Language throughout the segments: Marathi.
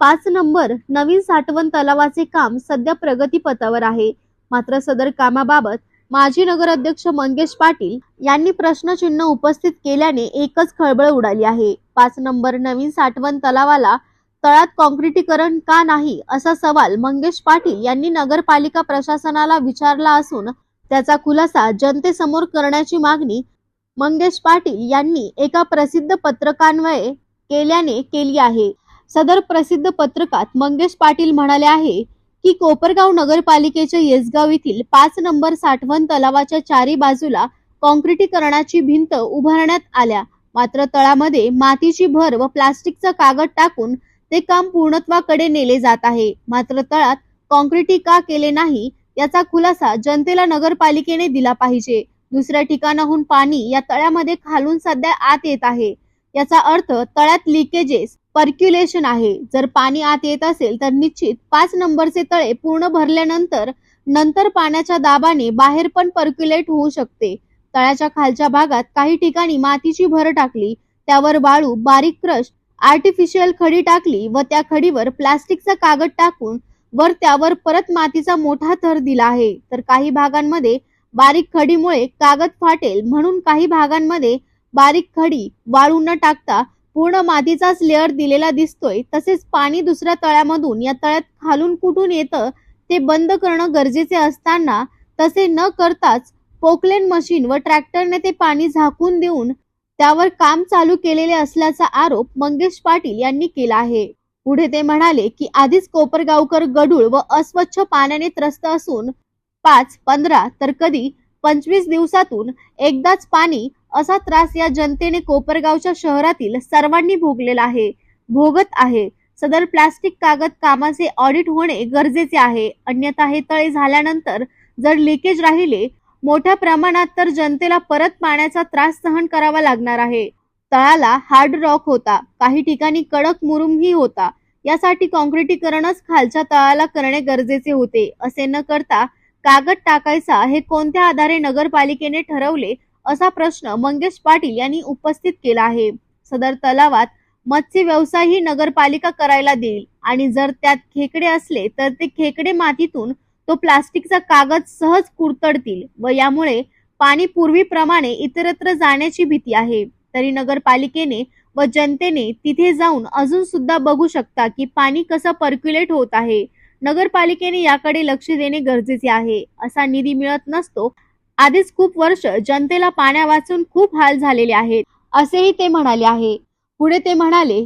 पाच नंबर नवीन साठवण तलावाचे काम सध्या प्रगतीपथावर आहे. मात्र सदर कामाबाबत माजी नगराध्यक्ष मंगेश पाटील यांनी प्रश्नचिन्ह उपस्थित केल्याने एकच खळबळ उडाली आहे. पाच नंबर नवीन साठवण तलावाला तळात कॉन्क्रिटीकरण का नाही असा सवाल मंगेश पाटील यांनी नगरपालिका प्रशासनाला विचारला असून त्याचा खुलासा जनतेसमोर करण्याची मागणी मंगेश पाटील यांनी एका प्रसिद्ध पत्रकान्वये केल्याने केली आहे. सदर प्रसिद्ध पत्रकात मंगेश पाटील म्हणाले आहे की कोपरगाव नगरपालिकेच्या येसगाव येथील पाच नंबर साठवण तलावाच्या चारी बाजूला कॉन्क्रिटीकरणाची भिंत उभारण्यात आल्या. मात्र तळामध्ये मातीची भर व प्लास्टिकचा कागद टाकून ते काम पूर्णत्वाकडे नेले जात आहे. मात्र तळात कॉन्क्रिटी का केले नाही याचा खुलासा जनतेला नगरपालिकेने दिला पाहिजे. दुसऱ्या ठिकाणाहून पाणी या तळ्यामध्ये खालून सध्या आत येत आहे. याचा अर्थ तळ्यात लिकेजेस पर्क्युलेशन आहे. जर पाणी आत येत असेल तर निश्चित पाच नंबरचे तळे पूर्ण भरल्यानंतर नंतर पाण्याच्या दाबाने बाहेर पण पर्क्युलेट होऊ शकते. तळ्याच्या खालच्या भागात काही ठिकाणी मातीची भर टाकली त्यावर वाळू बारीक क्रश आर्टिफिशियल खडी टाकली व त्या खडीवर प्लास्टिकचा कागद टाकून वर त्यावर परत मातीचा मोठा थर दिला आहे. तर काही भागांमध्ये बारीक खडीमुळे कागद फाटेल म्हणून काही भागांमध्ये बारीक खडी वाळू न टाकता पूर्ण मातीचाच लेअर दिलेला दिसतोय. तसेच पाणी दुसऱ्या तळ्यामधून या तळ्यात खालून कुठून येतं ते बंद करणं गरजेचे असताना तसे न करताच पोकलेन मशीन व ट्रॅक्टरने ते पाणी झाकून देऊन त्यावर काम चालू केलेले असल्याचा आरोप मंगेश पाटील यांनी केला आहे. पुढे ते म्हणाले की आधीच कोपरगावकर गढूळ व अस्वच्छ पाण्याने त्रस्त असून पाच पंधरा तर कधी पंचवीस दिवसातून एकदाच पाणी असा त्रास या जनतेने कोपरगावच्या शहरातील सर्वांनी भोगलेला आहे भोगत आहे. सदर प्लास्टिक कागद कामाचे ऑडिट होणे गरजेचे आहे. अन्यथा हे तळे झाल्यानंतर जर लिकेज राहिले मोठ्या प्रमाणात तर जनतेला परत पाण्याचा त्रास सहन करावा लागणार आहे. तळाला हार्ड रॉक होता. काही ठिकाणी कडक मुरुमही होता. यासाठी कॉन्क्रिटीकरणच खालच्या तळाला करणे गरजेचे होते. असे न करता कागद टाकायचा हे कोणत्या आधारे नगरपालिकेने ठरवले असा प्रश्न मंगेश पाटील यांनी उपस्थित केला आहे. सदर तलावात मत्स्य व्यवसाय ही नगरपालिका करायला देईल आणि जर त्यात खेकडे असले तर ते खेकडे मातीतून तो प्लास्टिकचा कागद सहज कुरतडतील व यामुळे पाणी पूर्वीप्रमाणे इतरत्र जाण्याची भीती आहे. तरी नगरपालिकेने व जनतेने तिथे जाऊन अजून सुद्धा बघू शकता की पाणी कसं पर्क्युलेट होत आहे. नगरपालिकेने याकडे लक्ष देणे गरजेचे आहे. असा निधी मिळत नसतो आधीच खूप वर्ष जनतेला पाण्या वाचून खूप हाल झालेले आहेत. असेही ते म्हणाले आहे. पुढे ते म्हणाले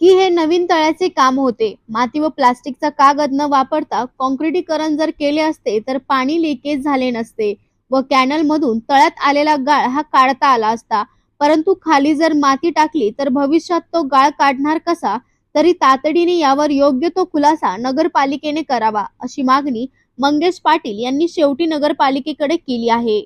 की हे नवीन तळ्याचे काम होते. माती व प्लास्टिकचा कागद न वापरता कॉन्क्रिटीकरण जर केले असते तर पाणी लिकेज झाले नसते व कॅनल मधून तळ्यात आलेला गाळ हा काढता आला असता. परंतु खाली जर माती टाकली तर भविष्यात तो गाळ काढणार कसा? तरी तातडीने यावर योग्य तो खुलासा नगरपालिकेने करावा अशी मागणी मंगेश पाटील यांनी शेवटी नगरपालिकेकडे केली आहे.